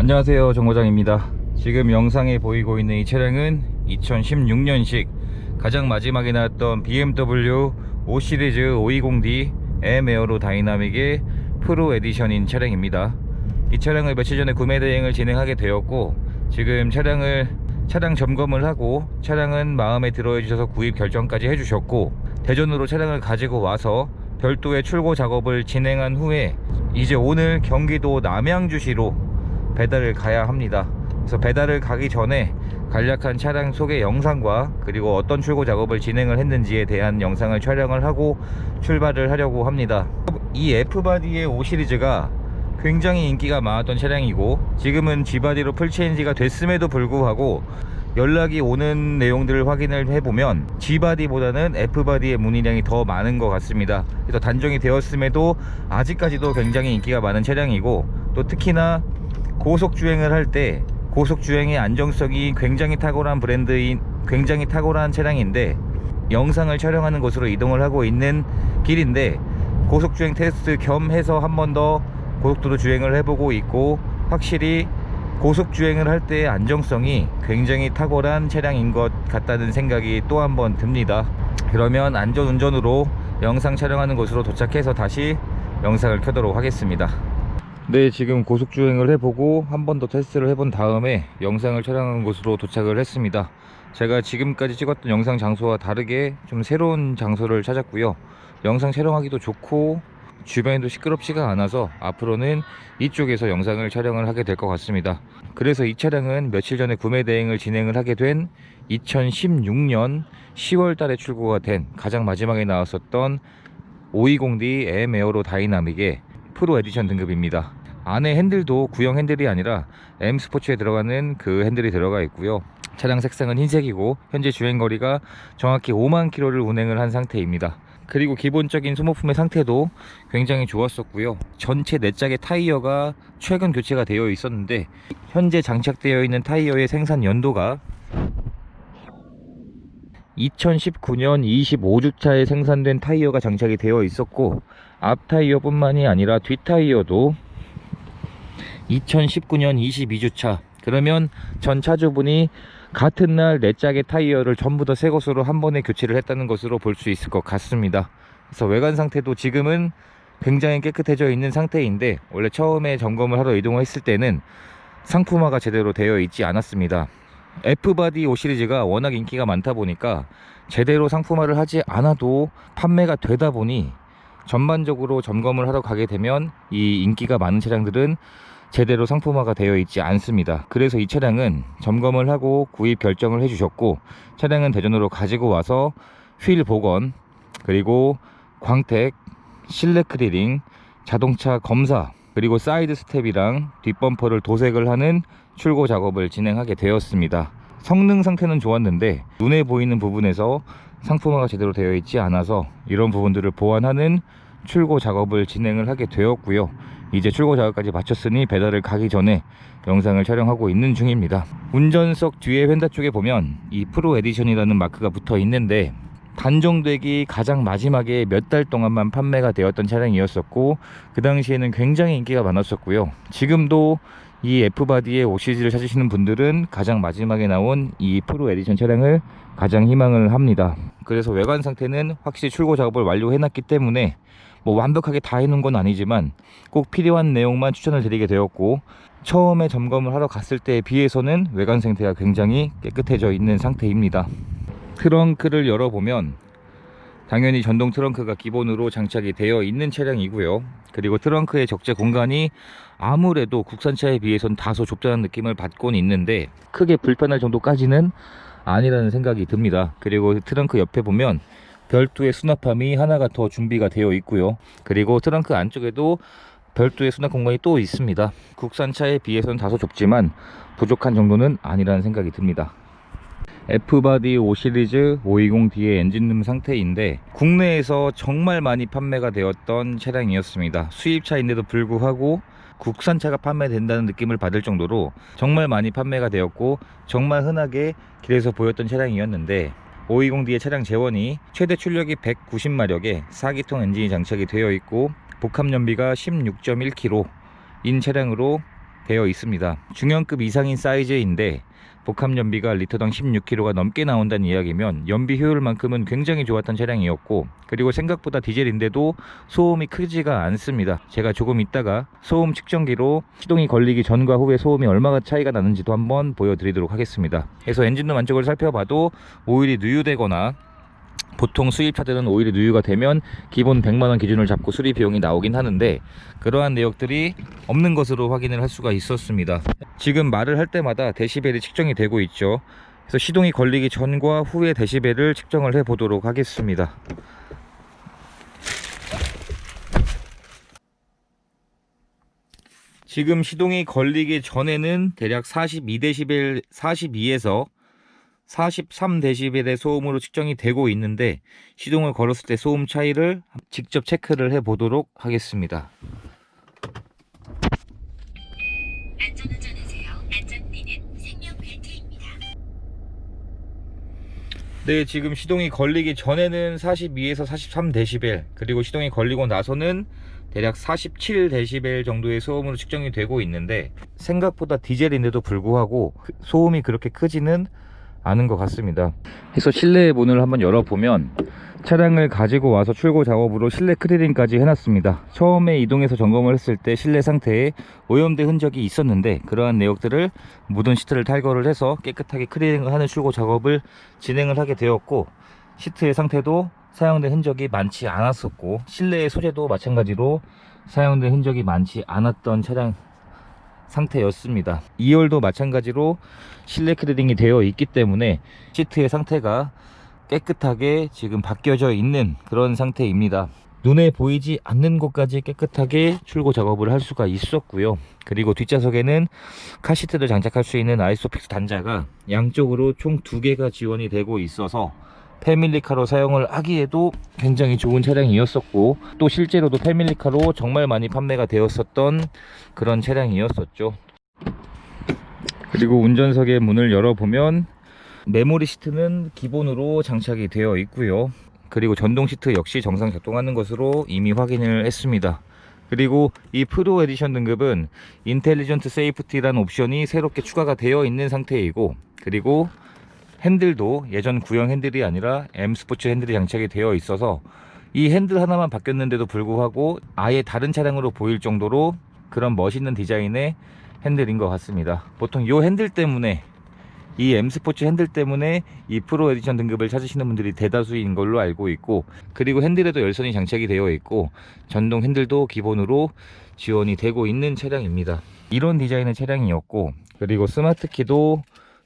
안녕하세요 정거장입니다. 지금 영상에 보이고 있는 이 차량은 2016년식 가장 마지막에 나왔던 BMW 5 시리즈 520D M 에어로 다이나믹의 프로 에디션인 차량입니다. 이 차량을 며칠 전에 구매 대행을 진행하게 되었고 지금 차량을 차량 점검을 하고 차량은 마음에 들어 해주셔서 구입 결정까지 해주셨고 대전으로 차량을 가지고 와서 별도의 출고 작업을 진행한 후에 이제 오늘 경기도 남양주시로 배달을 가야 합니다. 그래서 배달을 가기 전에 간략한 차량 소개 영상과 그리고 어떤 출고 작업을 진행을 했는지에 대한 영상을 촬영을 하고 출발을 하려고 합니다. 이 F바디의 5 시리즈가 굉장히 인기가 많았던 차량이고 지금은 G바디로 풀체인지가 됐음에도 불구하고 연락이 오는 내용들을 확인을 해보면 G바디보다는 F바디의 문의량이 더 많은 것 같습니다. 그래서 단종이 되었음에도 아직까지도 굉장히 인기가 많은 차량이고 또 특히나 고속 주행을 할 때 고속 주행의 안정성이 굉장히 탁월한 브랜드인 굉장히 탁월한 차량인데 영상을 촬영하는 곳으로 이동을 하고 있는 길인데 고속 주행 테스트 겸 해서 한 번 더 고속도로 주행을 해보고 있고 확실히 고속 주행을 할 때의 안정성이 굉장히 탁월한 차량인 것 같다는 생각이 또 한 번 듭니다. 그러면 안전 운전으로 영상 촬영하는 곳으로 도착해서 다시 영상을 켜도록 하겠습니다. 네 지금 고속주행을 해보고 한 번 더 테스트를 해본 다음에 영상을 촬영한 곳으로 도착을 했습니다. 제가 지금까지 찍었던 영상 장소와 다르게 좀 새로운 장소를 찾았고요. 영상 촬영하기도 좋고 주변에도 시끄럽지가 않아서 앞으로는 이쪽에서 영상을 촬영을 하게 될 것 같습니다. 그래서 이 차량은 며칠 전에 구매 대행을 진행을 하게 된 2016년 10월 달에 출고가 된 가장 마지막에 나왔었던 520D M 에어로 다이나믹의 프로 에디션 등급입니다. 안에 핸들도 구형 핸들이 아니라 M 스포츠에 들어가는 그 핸들이 들어가 있고요. 차량 색상은 흰색이고 현재 주행 거리가 정확히 5만 킬로를 운행을 한 상태입니다. 그리고 기본적인 소모품의 상태도 굉장히 좋았었고요. 전체 네 짝의 타이어가 최근 교체가 되어 있었는데 현재 장착되어 있는 타이어의 생산 연도가 2019년 25주차에 생산된 타이어가 장착이 되어 있었고 앞 타이어뿐만이 아니라 뒷 타이어도 2019년 22주차 그러면 전 차주분이 같은 날네 짝의 타이어를 전부 다 새 것으로 한 번에 교체를 했다는 것으로 볼 수 있을 것 같습니다. 그래서 외관 상태도 지금은 굉장히 깨끗해져 있는 상태인데 원래 처음에 점검을 하러 이동했을 때는 상품화가 제대로 되어 있지 않았습니다. F바디 5 시리즈가 워낙 인기가 많다 보니까 제대로 상품화를 하지 않아도 판매가 되다 보니 전반적으로 점검을 하러 가게 되면 이 인기가 많은 차량들은 제대로 상품화가 되어 있지 않습니다. 그래서 이 차량은 점검을 하고 구입 결정을 해주셨고 차량은 대전으로 가지고 와서 휠 복원 그리고 광택, 실내 크리링, 자동차 검사 그리고 사이드 스텝이랑 뒷범퍼를 도색을 하는 출고 작업을 진행하게 되었습니다. 성능 상태는 좋았는데 눈에 보이는 부분에서 상품화가 제대로 되어 있지 않아서 이런 부분들을 보완하는 출고 작업을 진행을 하게 되었고요. 이제 출고 작업까지 마쳤으니 배달을 가기 전에 영상을 촬영하고 있는 중입니다. 운전석 뒤에 휀다 쪽에 보면 이 프로 에디션이라는 마크가 붙어 있는데 단종되기 가장 마지막에 몇 달 동안만 판매가 되었던 차량이었었고 그 당시에는 굉장히 인기가 많았었고요. 지금도 이 F바디의 5 시리즈를 찾으시는 분들은 가장 마지막에 나온 이 프로 에디션 차량을 가장 희망을 합니다. 그래서 외관 상태는 확실히 출고 작업을 완료해놨기 때문에 뭐 완벽하게 다 해놓은 건 아니지만 꼭 필요한 내용만 추천을 드리게 되었고 처음에 점검을 하러 갔을 때에 비해서는 외관 상태가 굉장히 깨끗해져 있는 상태입니다. 트렁크를 열어보면 당연히 전동 트렁크가 기본으로 장착이 되어 있는 차량이고요. 그리고 트렁크의 적재 공간이 아무래도 국산차에 비해선 다소 좁다는 느낌을 받곤 있는데 크게 불편할 정도까지는 아니라는 생각이 듭니다. 그리고 트렁크 옆에 보면 별도의 수납함이 하나가 더 준비가 되어 있고요. 그리고 트렁크 안쪽에도 별도의 수납 공간이 또 있습니다. 국산차에 비해서는 다소 좁지만 부족한 정도는 아니라는 생각이 듭니다. F바디 5 시리즈 520D의 엔진룸 상태인데 국내에서 정말 많이 판매가 되었던 차량이었습니다. 수입차인데도 불구하고 국산차가 판매된다는 느낌을 받을 정도로 정말 많이 판매가 되었고 정말 흔하게 길에서 보였던 차량이었는데 520D의 차량 재원이 최대 출력이 190마력에 4기통 엔진이 장착이 되어 있고 복합 연비가 16.1km인 차량으로 되어 있습니다. 중형급 이상인 사이즈인데 복합 연비가 리터당 16km가 넘게 나온다는 이야기면 연비 효율만큼은 굉장히 좋았던 차량이었고 그리고 생각보다 디젤인데도 소음이 크지가 않습니다. 제가 조금 있다가 소음 측정기로 시동이 걸리기 전과 후에 소음이 얼마나 차이가 나는지도 한번 보여드리도록 하겠습니다. 그래서 엔진룸 안쪽을 살펴봐도 오일이 누유되거나 보통 수입차들은 오일이 누유가 되면 기본 100만원 기준을 잡고 수리 비용이 나오긴 하는데 그러한 내역들이 없는 것으로 확인을 할 수가 있었습니다. 지금 말을 할 때마다 데시벨이 측정이 되고 있죠. 그래서 시동이 걸리기 전과 후의 데시벨을 측정을 해 보도록 하겠습니다. 지금 시동이 걸리기 전에는 대략 42데시벨 42에서 43데시벨의 소음으로 측정이 되고 있는데 시동을 걸었을 때 소음 차이를 직접 체크를 해 보도록 하겠습니다. 네, 지금 시동이 걸리기 전에는 42에서 43데시벨, 그리고 시동이 걸리고 나서는 대략 47데시벨 정도의 소음으로 측정이 되고 있는데 생각보다 디젤인데도 불구하고 그 소음이 그렇게 크지는 않은 것 같습니다. 그래서 실내 문을 한번 열어보면 차량을 가지고 와서 출고 작업으로 실내 크리링까지 해놨습니다. 처음에 이동해서 점검을 했을 때 실내 상태에 오염된 흔적이 있었는데 그러한 내역들을 묻은 시트를 탈거를 해서 깨끗하게 크리링을 하는 출고 작업을 진행을 하게 되었고 시트의 상태도 사용된 흔적이 많지 않았었고 실내의 소재도 마찬가지로 사용된 흔적이 많지 않았던 차량 상태였습니다. 2열도 마찬가지로 실내 크리링이 되어 있기 때문에 시트의 상태가 깨끗하게 지금 바뀌어져 있는 그런 상태입니다. 눈에 보이지 않는 곳까지 깨끗하게 출고 작업을 할 수가 있었고요. 그리고 뒷좌석에는 카시트를 장착할 수 있는 아이소픽스 단자가 양쪽으로 총 두 개가 지원이 되고 있어서 패밀리카로 사용을 하기에도 굉장히 좋은 차량이었었고 또 실제로도 패밀리카로 정말 많이 판매가 되었었던 그런 차량이었었죠. 그리고 운전석의 문을 열어보면 메모리 시트는 기본으로 장착이 되어 있고요. 그리고 전동 시트 역시 정상 작동하는 것으로 이미 확인을 했습니다. 그리고 이 프로 에디션 등급은 인텔리전트 세이프티라는 옵션이 새롭게 추가가 되어 있는 상태이고 그리고 핸들도 예전 구형 핸들이 아니라 M 스포츠 핸들이 장착이 되어 있어서 이 핸들 하나만 바뀌었는데도 불구하고 아예 다른 차량으로 보일 정도로 그런 멋있는 디자인의 핸들인 것 같습니다. 보통 이 핸들 때문에 이 M 스포츠 핸들 때문에 이 프로 에디션 등급을 찾으시는 분들이 대다수인 걸로 알고 있고 그리고 핸들에도 열선이 장착이 되어 있고 전동 핸들도 기본으로 지원이 되고 있는 차량입니다. 이런 디자인의 차량이었고 그리고 스마트 키도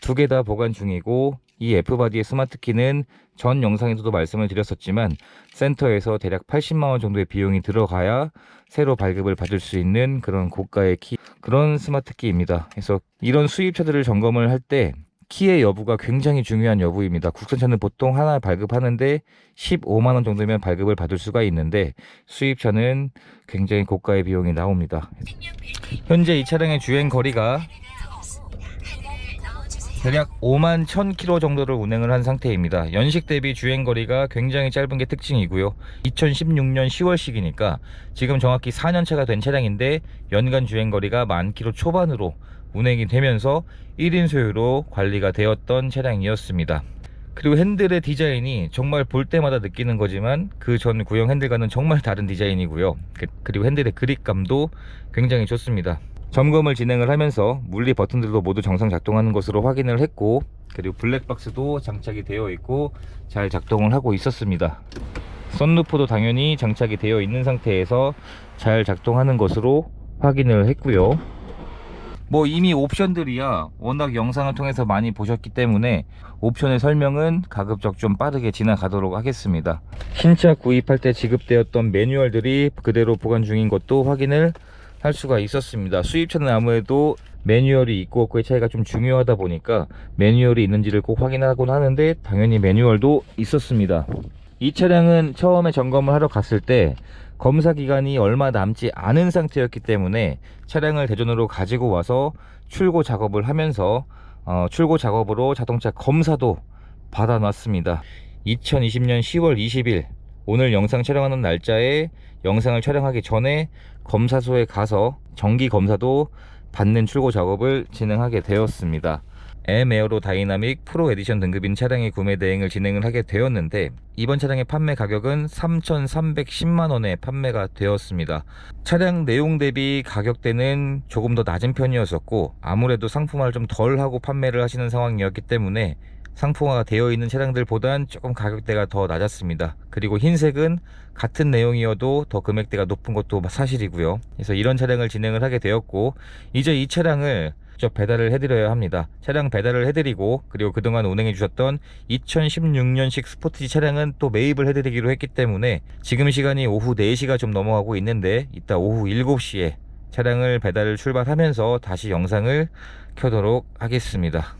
두 개 다 보관 중이고 이 F바디의 스마트 키는 전 영상에서도 말씀을 드렸었지만 센터에서 대략 80만원 정도의 비용이 들어가야 새로 발급을 받을 수 있는 그런 고가의 키 그런 스마트 키입니다. 그래서 이런 수입차들을 점검을 할 때 키의 여부가 굉장히 중요한 여부입니다. 국산차는 보통 하나 발급하는데 15만원 정도면 발급을 받을 수가 있는데 수입차는 굉장히 고가의 비용이 나옵니다. 현재 이 차량의 주행 거리가 대략 5만 1000km 정도를 운행을 한 상태입니다. 연식 대비 주행 거리가 굉장히 짧은 게 특징이고요. 2016년 10월식이니까 지금 정확히 4년차가 된 차량인데 연간 주행 거리가 만 킬로 초반으로 운행이 되면서 1인 소유로 관리가 되었던 차량이었습니다. 그리고 핸들의 디자인이 정말 볼 때마다 느끼는 거지만 그 전 구형 핸들과는 정말 다른 디자인이고요. 그- 그리고 핸들의 그립감도 굉장히 좋습니다. 점검을 진행을 하면서 물리 버튼들도 모두 정상 작동하는 것으로 확인을 했고 그리고 블랙박스도 장착이 되어 있고 잘 작동을 하고 있었습니다. 썬루프도 당연히 장착이 되어 있는 상태에서 잘 작동하는 것으로 확인을 했고요. 뭐 이미 옵션들이야 워낙 영상을 통해서 많이 보셨기 때문에 옵션의 설명은 가급적 좀 빠르게 지나가도록 하겠습니다. 신차 구입할 때 지급되었던 매뉴얼들이 그대로 보관 중인 것도 확인을 할 수가 있었습니다. 수입차는 아무래도 매뉴얼이 있고 없고의 차이가 좀 중요하다 보니까 매뉴얼이 있는지를 꼭 확인하곤 하는데 당연히 매뉴얼도 있었습니다. 이 차량은 처음에 점검을 하러 갔을 때 검사 기간이 얼마 남지 않은 상태였기 때문에 차량을 대전으로 가지고 와서 출고 작업을 하면서 어, 출고 작업으로 자동차 검사도 받아놨습니다. 2020년 10월 20일 오늘 영상 촬영하는 날짜에 영상을 촬영하기 전에 검사소에 가서 정기 검사도 받는 출고 작업을 진행하게 되었습니다. M 에어로 다이나믹 프로 에디션 등급인 차량의 구매 대행을 진행을 하게 되었는데 이번 차량의 판매 가격은 3,310만 원에 판매가 되었습니다. 차량 내용 대비 가격대는 조금 더 낮은 편이었었고 아무래도 상품화를 좀 덜 하고 판매를 하시는 상황이었기 때문에 상품화가 되어 있는 차량들보단 조금 가격대가 더 낮았습니다. 그리고 흰색은 같은 내용이어도 더 금액대가 높은 것도 사실이고요. 그래서 이런 차량을 진행을 하게 되었고 이제 이 차량을 직접 배달을 해드려야 합니다. 차량 배달을 해드리고 그리고 그동안 운행해 주셨던 2016년식 스포티지 차량은 또 매입을 해드리기로 했기 때문에 지금 시간이 오후 4시가 좀 넘어가고 있는데 이따 오후 7시에 차량을 배달을 출발하면서 다시 영상을 켜도록 하겠습니다.